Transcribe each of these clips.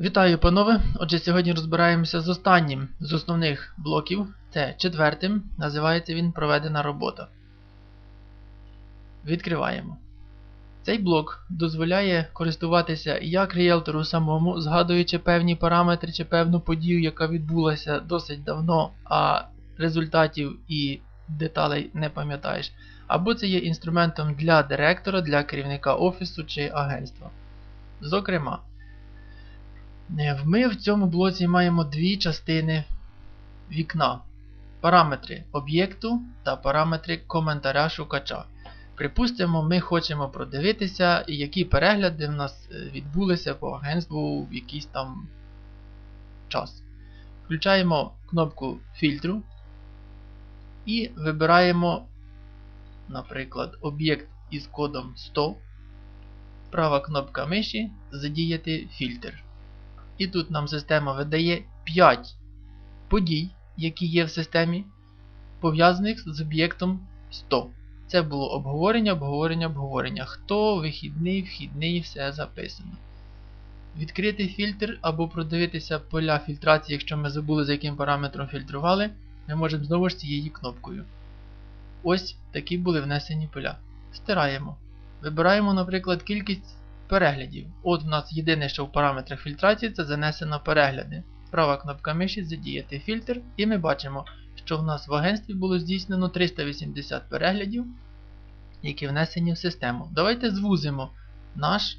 Вітаю, панове! Отже, сьогодні розбираємося з останнім з основних блоків. Це четвертим. Називається він Проведена робота. Відкриваємо. Цей блок дозволяє користуватися як ріелтору самому, згадуючи певні параметри чи певну подію, яка відбулася досить давно, а результатів і деталей не пам'ятаєш. Або це є інструментом для директора, для керівника офісу чи агентства. Зокрема, ми в цьому блоці маємо дві частини вікна. Параметри об'єкту та параметри коментаря шукача. Припустимо, ми хочемо продивитися, які перегляди в нас е, відбулися по агентству в якийсь там час. Включаємо кнопку фільтру і вибираємо, наприклад, об'єкт із кодом 100. Права кнопка миші Задіяти фільтр. І тут нам система видає 5 подій, які є в системі, пов'язаних з об'єктом 100. Це було обговорення, обговорення, обговорення. Хто, вихідний, вхідний, все записано. Відкрити фільтр або продивитися поля фільтрації, якщо ми забули, за яким параметром фільтрували, ми можемо знову ж цією кнопкою. Ось такі були внесені поля. Стираємо. Вибираємо, наприклад, кількість переглядів. От у нас єдине, що в параметрах фільтрації це занесено перегляди. Права кнопка миші задіяти фільтр, і ми бачимо, що в нас в агентстві було здійснено 380 переглядів, які внесені в систему. Давайте звузимо наш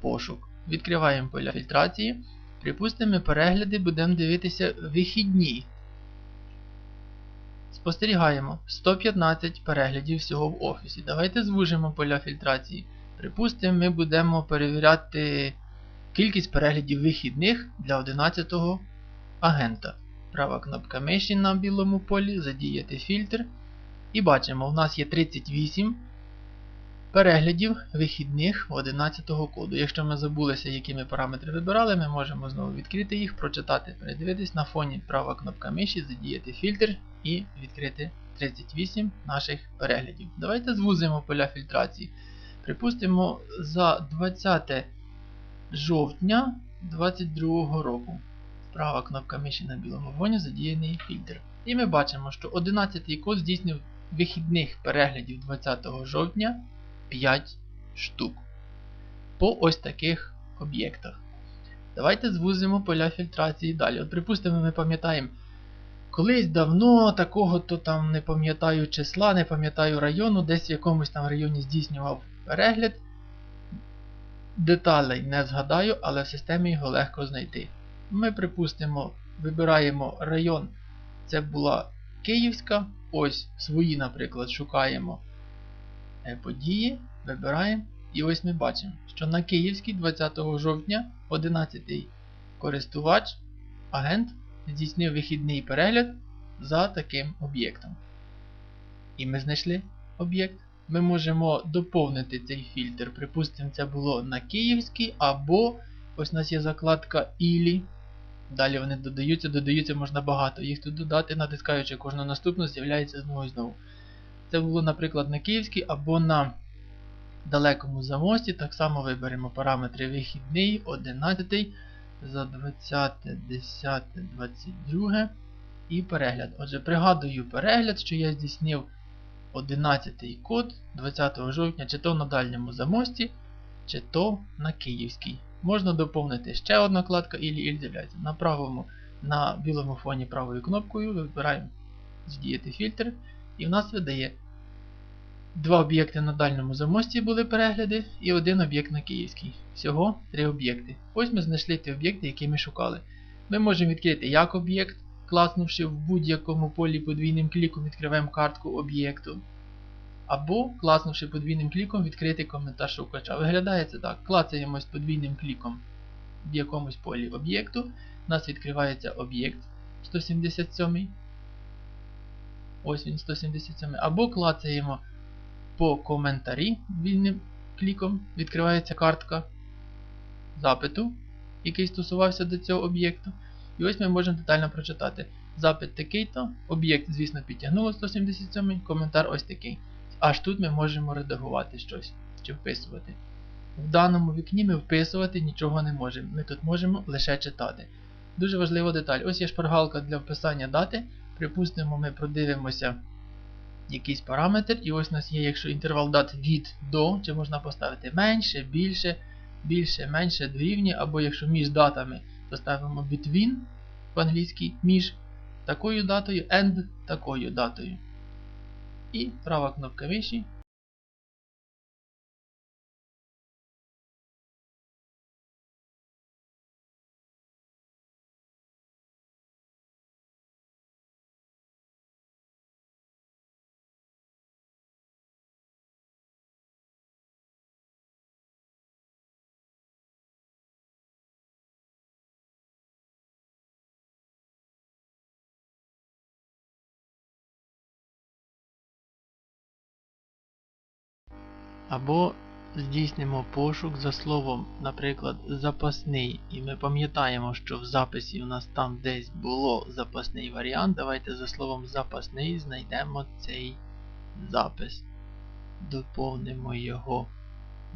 пошук. Відкриваємо поля фільтрації. Припустимо, перегляди будемо дивитися вихідні. Спостерігаємо 115 переглядів всього в офісі. Давайте звужимо поля фільтрації. Припустимо, ми будемо перевіряти кількість переглядів вихідних для 11-го агента. Права кнопка миші на білому полі, задіяти фільтр. І бачимо, у нас є 38 переглядів вихідних 11-го коду. Якщо ми забулися, які ми параметри вибирали, ми можемо знову відкрити їх, прочитати, передивитись на фоні права кнопка миші, задіяти фільтр і відкрити 38 наших переглядів. Давайте звузимо поля фільтрації. Припустимо, за 20 жовтня 2022 року. Права кнопка миші на білому фоні задіяний фільтр. І ми бачимо, що 11-й код здійснив вихідних переглядів 20 жовтня 5 штук. По ось таких об'єктах. Давайте звузимо поля фільтрації далі. От Припустимо, ми пам'ятаємо. Колись давно такого-то там не пам'ятаю числа, не пам'ятаю району, десь в якомусь там районі здійснював перегляд. Деталей не згадаю, але в системі його легко знайти. Ми, припустимо, вибираємо район. Це була Київська. Ось свої, наприклад, шукаємо е, події, вибираємо. І ось ми бачимо, що на Київській 20 жовтня 11 користувач, агент здійснив вихідний перегляд за таким об'єктом. І ми знайшли об'єкт. Ми можемо доповнити цей фільтр. Припустимо, це було на Київській, або ось у нас є закладка Ілі. Далі вони додаються, додаються можна багато. Їх тут додати, натискаючи кожну наступну, з'являється знову і знову. Це було, наприклад, на Київській або на далекому замості. Так само виберемо параметри вихідний, 11 за 20, 10, 22 і перегляд. Отже, пригадую перегляд, що я здійснив 11 код 20 жовтня, чи то на дальньому замості, чи то на Київській. Можна доповнити ще одна кладка і іль. На правому, на білому фоні правою кнопкою вибираємо здіяти фільтр, і в нас видає два об'єкти на дальньому замості були перегляди, і один об'єкт на Київській. Всього три об'єкти. Ось ми знайшли ті об'єкти, які ми шукали. Ми можемо відкрити як об'єкт, класнувши в будь-якому полі подвійним кліком відкриваємо картку об'єкту. Або, класнувши подвійним кліком, відкрити коментар шукача. Виглядає це так. Клацаємось подвійним кліком в якомусь полі об'єкту. У нас відкривається об'єкт 177. Ось він 177. Або клацаємо по коментарі вільним кліком, відкривається картка запиту, який стосувався до цього об'єкту. І ось ми можемо детально прочитати. Запит такий-то, об'єкт, звісно, підтягнуло 177, коментар ось такий. Аж тут ми можемо редагувати щось чи вписувати. В даному вікні ми вписувати нічого не можемо. Ми тут можемо лише читати. Дуже важлива деталь. Ось є шпаргалка для вписання дати. Припустимо, ми продивимося якийсь параметр, і ось у нас є, якщо інтервал дат від до, чи можна поставити менше, більше, більше, менше дорівнює, або якщо між датами, то ставимо between в англійській між такою датою and такою датою. І права кнопка миші. Або здійснимо пошук за словом, наприклад, запасний. І ми пам'ятаємо, що в записі у нас там десь було запасний варіант. Давайте за словом запасний знайдемо цей запис. Доповнимо його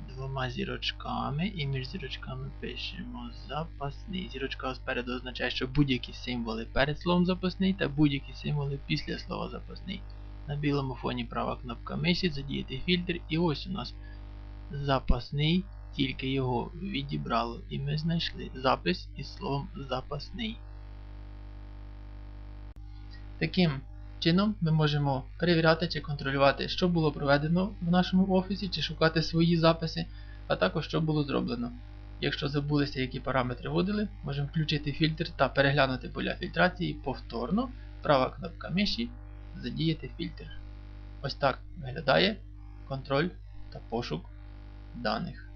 двома зірочками і між зірочками пишемо запасний. Зірочка спереду означає, що будь-які символи перед словом запасний та будь-які символи після слова запасний. На білому фоні права кнопка миші, задіяти фільтр, і ось у нас запасний, тільки його відібрало, і ми знайшли запис із словом запасний. Таким чином ми можемо перевіряти чи контролювати, що було проведено в нашому офісі, чи шукати свої записи, а також що було зроблено. Якщо забулися, які параметри вводили, можемо включити фільтр та переглянути поля фільтрації повторно, права кнопка миші задіяти фільтр. Ось так виглядає контроль та пошук даних.